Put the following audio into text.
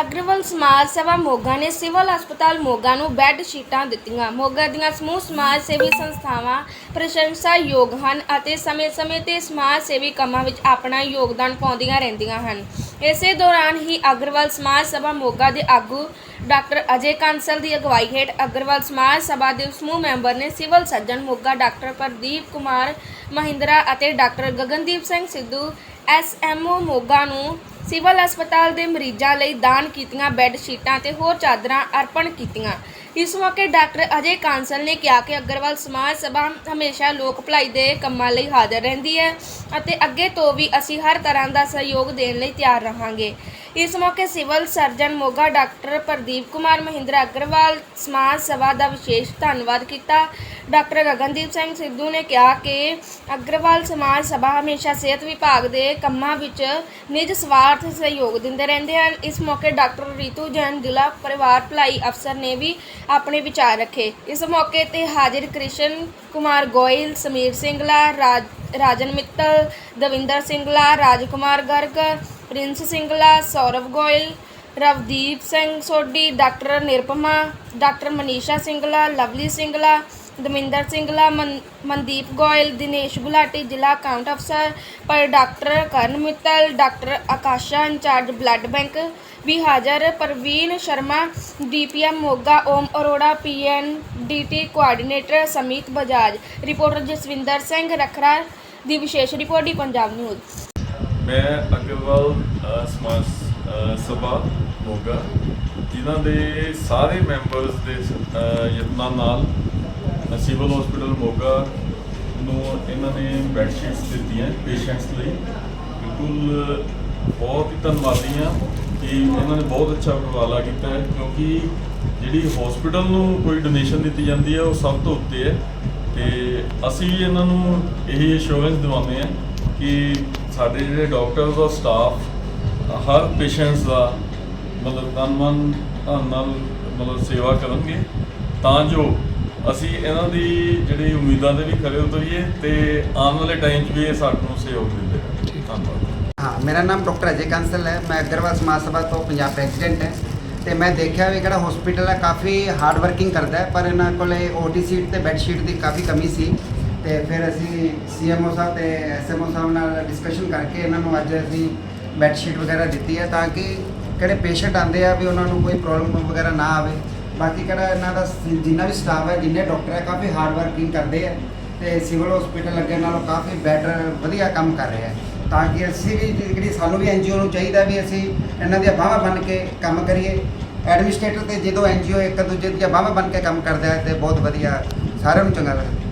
ਅਗਰਵਾਲ ਸਮਾਜ ਸੇਵਾ ਮੋਗਾ ਨੇ ਸਿਵਲ ਹਸਪਤਾਲ ਮੋਗਾ ਨੂੰ ਬੈੱਡ ਸ਼ੀਟਾਂ ਦਿੱਤੀਆਂ। ਮੋਗਾ ਦੀਆਂ ਸਮੂਹ ਸਮਾਜ ਸੇਵੀ ਸੰਸਥਾਵਾਂ ਪ੍ਰਸ਼ੰਸਾਯੋਗ ਹਨ ਅਤੇ ਸਮੇਂ-ਸਮੇਂ ਤੇ ਸਮਾਜ ਸੇਵੀ ਕੰਮਾਂ ਵਿੱਚ ਆਪਣਾ ਯੋਗਦਾਨ ਪਾਉਂਦੀਆਂ ਰਹਿੰਦੀਆਂ ਹਨ। ਇਸੇ ਦੌਰਾਨ ਹੀ ਅਗਰਵਾਲ ਸਮਾਜ ਸਭਾ ਮੋਗਾ ਦੇ ਆਗੂ ਡਾਕਟਰ ਅਜੇ ਕਾਂਸਲ ਦੀ ਅਗਵਾਈ ਹੇਠ ਅਗਰਵਾਲ ਸਮਾਜ ਸਭਾ ਦੇ ਸਮੂਹ ਮੈਂਬਰ ਨੇ civil surgeon Moga doctor Pradeep Kumar Mahindra ਅਤੇ ਡਾਕਟਰ ਗਗਨਦੀਪ ਸਿੰਘ ਸਿੱਧੂ ਐਸਐਮਓ ਮੋਗਾ ਨੂੰ ਸਿਵਲ ਹਸਪਤਾਲ ਦੇ ਮਰੀਜ਼ਾਂ ਲਈ ਦਾਨ ਕੀਤੀਆਂ ਬੈੱਡ ਸ਼ੀਟਾਂ ਤੇ ਹੋਰ ਚਾਦਰਾਂ ਅਰਪਣ ਕੀਤੀਆਂ। ਇਸ ਮੌਕੇ ਡਾਕਟਰ ਅਜੇ ਕਾਂਸਲ ਨੇ ਕਿਹਾ ਕਿ ਅਗਰਵਾਲ ਸਮਾਜ ਸਭਾ ਹਮੇਸ਼ਾ ਲੋਕ ਭਲਾਈ ਦੇ ਕੰਮਾਂ ਲਈ ਹਾਜ਼ਰ ਰਹਿੰਦੀ ਹੈ ਅਤੇ ਅੱਗੇ ਤੋਂ ਵੀ ਅਸੀਂ ਹਰ ਤਰ੍ਹਾਂ ਦਾ ਸਹਿਯੋਗ ਦੇਣ ਲਈ ਤਿਆਰ ਰਹਾਂਗੇ। ਇਸ ਮੌਕੇ civil surgeon Moga doctor Pradeep Kumar Mahindra Agarwal ਸਮਾਜ ਸਭਾ ਦਾ ਵਿਸ਼ੇਸ਼ ਧੰਨਵਾਦ ਕੀਤਾ। ਡਾਕਟਰ ਗਗਨਦੀਪ ਸਿੰਘ ਸਿੱਧੂ ਨੇ ਕਿਹਾ ਕਿ ਅਗਰਵਾਲ ਸਮਾਜ ਸਭਾ ਹਮੇਸ਼ਾ ਸਿਹਤ ਵਿਭਾਗ ਦੇ ਕੰਮਾਂ ਵਿੱਚ ਨਿਜ ਸਵਾਰਥ ਸਹਿਯੋਗ ਦਿੰਦੇ ਰਹਿੰਦੇ ਹਨ। ਇਸ ਮੌਕੇ ਡਾਕਟਰ ਰੀਤੂ ਜੈਨ, ਜ਼ਿਲ੍ਹਾ ਪਰਿਵਾਰ ਭਲਾਈ ਅਫਸਰ ਨੇ ਵੀ ਆਪਣੇ ਵਿਚਾਰ ਰੱਖੇ। ਇਸ ਮੌਕੇ ਤੇ ਹਾਜ਼ਰ Krishan Kumar Goyal, Sameer Singla Raj, Rajan Mittal, Davinder Singla Rajkumar Garg, Prince Singla Saurav Goyal, Ravdeep Singh Sodhi, doctor Nirupama doctor Manisha Singla Lovely Singla Daminder Singla Man- Mandeep Goyal, Dinesh Gulati, ਜ਼ਿਲ੍ਹਾ account ਅਫਸਰ, ਪਰ doctor Karan Mittal, doctor Akasha, incharge blood bank ਵੀ ਹਾਜ਼ਰ Parveen Sharma DPM Moga Om Arora PN DT coordinator Sumeet Bajaj. Reporter Jaswinder Singh Rakhra ਦੀ ਵਿਸ਼ੇਸ਼ report ਦੀ Punjab news. ਮੈਂ ਅਗਰਵਾਲ ਅ, ਸਮਾਜ ਅ, ਸਭਾ ਮੋਗਾ ਜਿਨ੍ਹਾਂ ਦੇ ਸਾਰੇ ਮੈਂਬਰਸ ਦੇ ਅ, ਯਤਨਾਂ ਨਾਲ ਸਿਵਲ ਹਸਪੀਟਲ ਮੋਗਾ ਨੂੰ ਇਹਨਾਂ ਨੇ ਬੈੱਡ ਸ਼ੀਟਸ ਦਿੱਤੀਆਂ ਪੇਸ਼ੈਂਟਸ ਲਈ। ਬਿਲਕੁਲ ਬਹੁਤ ਹੀ ਧੰਨਵਾਦੀ ਹਾਂ। ਕਿ ਇਹਨਾਂ ਨੇ ਬਹੁਤ ਅੱਛਾ ਉਪਰਾਲਾ ਕੀਤਾ ਹੈ, ਕਿਉਂਕਿ ਜਿਹੜੀ ਹਸਪੀਟਲ ਨੂੰ ਕੋਈ ਡੋਨੇਸ਼ਨ ਦਿੱਤੀ ਜਾਂਦੀ ਹੈ, ਉਹ ਸਭ ਤੋਂ ਉੱਤੇ ਹੈ। ਤੇ ਅਸੀਂ ਇਹਨਾਂ ਨੂੰ ਇਹ ਅਸ਼ੋਰੈਂਸ ਦਿਵਾਉਂਦੇ ਹਾਂ ਕਿ ਸਾਡੇ ਜਿਹੜੇ ਡਾਕਟਰਸ ਔਰ ਸਟਾਫ ਹਰ ਪੇਸ਼ੈਂਟਸ ਦਾ ਮਤਲਬ ਤਨ ਮਨ ਧਨ ਨਾਲ ਮਤਲਬ ਸੇਵਾ ਕਰਨਗੇ। ਤਾਂ ਜੋ ਅਸੀਂ ਇਹਨਾਂ ਦੀ ਜਿਹੜੀ ਉਮੀਦਾਂ ਦੇ ਵੀ ਖਰੇ ਉਤਰੀਏ ਤੇ ਆਉਣ ਵਾਲੇ ਟਾਈਮ 'ਚ ਵੀ ਇਹ ਸਾਨੂੰ ਸਹਿਯੋਗ ਦਿੰਦੇ ਰਹਿਣ। ਧੰਨਵਾਦ। ਹਾਂ, ਮੇਰਾ ਨਾਮ ਡਾਕਟਰ ਅਜੇ ਕੰਸਲ ਹੈ। ਮੈਂ ਅਗਰਵਾਲ ਸਮਾਜ ਸਭਾ ਤੋਂ ਪੰਜਾਬ ਪ੍ਰੈਜ਼ੀਡੈਂਟ ਹੈ ਤੇ ਮੈਂ ਦੇਖਿਆ ਵੀ ਕਿਹੜਾ ਹਸਪੀਟਲ ਹੈ, ਕਾਫੀ ਹਾਰਡ ਵਰਕਿੰਗ ਕਰਦਾ ਹੈ, ਪਰ ਇਹਨਾਂ ਕੋਲੇ ਓਟੀ ਸੀਟ ਤੇ ਬੈੱਡ ਸ਼ੀਟ ਦੀ ਕਾਫੀ ਕਮੀ ਸੀ ਤੇ ਫਿਰ ਅਸੀਂ ਸੀਐਮਓ ਸਾਹਿਬ ਤੇ ਐਸਐਮਓ ਸਾਹਿਬ ਨਾਲ ਡਿਸਕਸ਼ਨ ਕਰਕੇ ਇਹਨਾਂ ਨੂੰ ਅੱਜ ਅਸੀਂ ਬੈੱਡ ਸ਼ੀਟ ਵਗੈਰਾ ਦਿੱਤੀ ਹੈ ਤਾਂ ਕਿ ਕਿਹੜੇ ਪੇਸ਼ੈਂਟ ਆਉਂਦੇ ਆ ਵੀ ਉਹਨਾਂ ਨੂੰ ਕੋਈ ਪ੍ਰੋਬਲਮ ਵਗੈਰਾ ਨਾ ਆਵੇ। ਬਾਕੀ ਕਿਹੜਾ ਇਹਨਾਂ ਦਾ ਜਿੰਨਾ ਵੀ ਸਟਾਫ ਹੈ, ਜਿੰਨੇ ਡਾਕਟਰ ਹੈ, ਕਾਫੀ ਹਾਰਡ ਵਰਕਿੰਗ ਕਰਦੇ ਆ ਤੇ ਸਿਵਲ ਹਸਪੀਟਲ ਅੱਗੇ ਨਾਲੋਂ ਕਾਫੀ ਬੈਟਰ ਵਧੀਆ ਕੰਮ ਕਰ ਰਿਹਾ ਹੈ ਤਾਂ ਕਿ ਅਸੀਂ ਵੀ ਜਿਹੜੀ ਸਾਨੂੰ ਵੀ ਐਨਜੀਓ ਨੂੰ ਚਾਹੀਦਾ ਵੀ ਅਸੀਂ ਇਹਨਾਂ ਦੀਆਂ ਬਾਹਾਂ ਬਣ ਕੇ ਕੰਮ ਕਰੀਏ। ਐਡਮਿਨਿਸਟ੍ਰੇਟਰ ਤੇ ਜਦੋਂ ਐਨਜੀਓ ਇੱਕ ਦੂਜੇ ਦੀਆਂ ਬਾਹਾਂ ਬਣ ਕੇ ਕੰਮ ਕਰਦਾ ਹੈ ਤੇ ਬਹੁਤ ਵਧੀਆ ਸਾਰਿਆਂ ਨੂੰ ਚੰਗਾ ਲੱਗਦਾ।